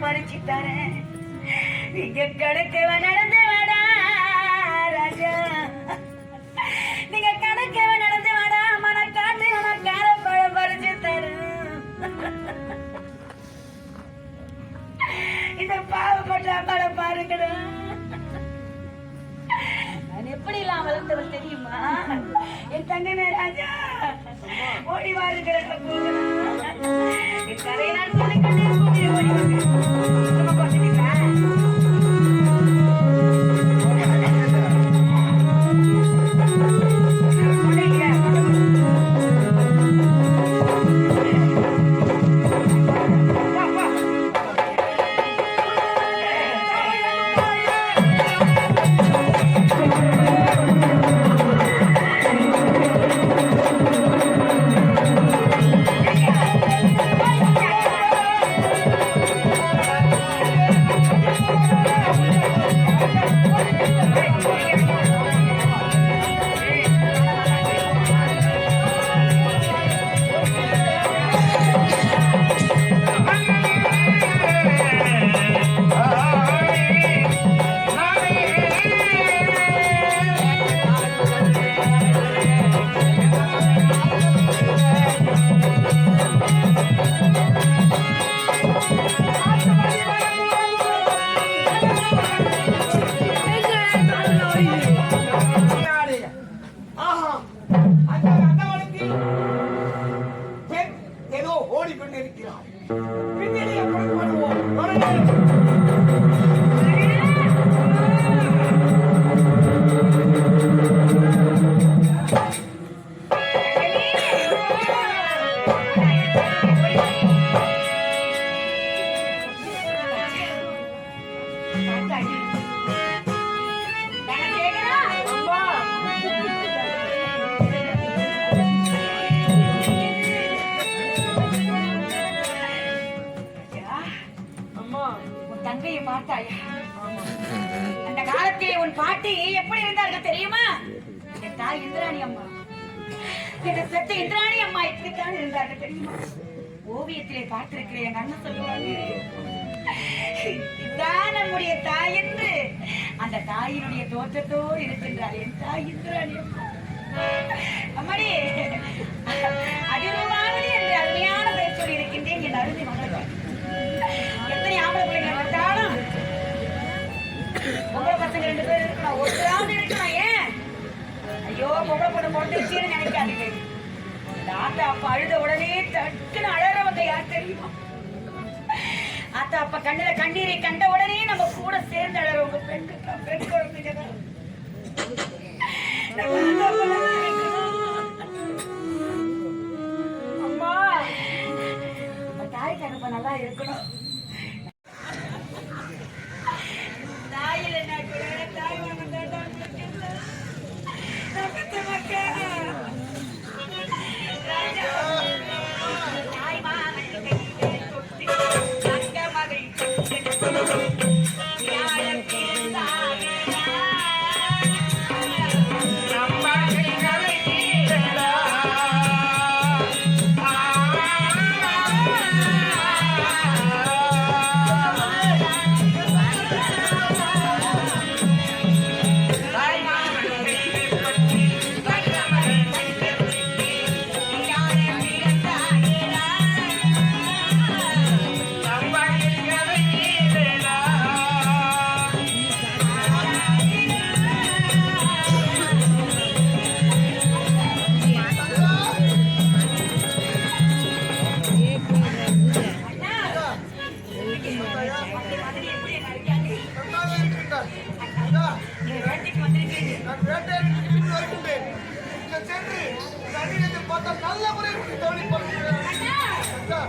நான் பறிச்சு தரேன் நீங்க கணக்கவ நடந்து வாடா ராஜா. நீங்க கணக்கவ நடந்து வாடா மன காட்டு நான் காரப்பழம் பறிச்சு தரேன் இந்த பாவப்பட்ட அம்மாவை பாருங்கடா நான் எப்படி எல்லாம் வளர்த்தவள் தெரியுமா? என் தங்கமே ராஜா ஓடி வாருங்கிற என் கரையை நான் சொல்லி கண்ணீர் தங்கையை பார்த்தாயா? அந்த காலத்திலே உன் பாட்டி எப்படி இருந்தார்கள் தெரியுமா? என் தாய் இந்திராணி அம்மா. என் பெற்ற இந்திராணி அம்மா இப்படித்தான் இருந்தார்கள் தெரியுமா? ஓவியத்திலே பார்த்திருக்கிறேன் எங்க அண்ணன் சொல்லுவாங்க. இதுதான் நம்முடைய தாய் என்று. அந்த தாயினுடைய தோற்றத்தோடு இருக்கின்றார் என் தாய் இந்திராணி அம்மா. அம்மாடி அப்பா அழுத உடனே டக்குன்னு அழறவங்க யார் தெரியுமா? ஆத்தா அப்ப கண்ணுல கண்ணீரை கண்ட உடனே நம்ம கூட சேர்ந்து அழறவங்க பெண்கள் பெண் குழந்தைங்க தான். அம்மா நம்ம தாய்க்கு அனுப்ப நல்லா இருக்கணும். சென்று நல்ல முறையில் கவனிப்படுகிறேன். ஐயா,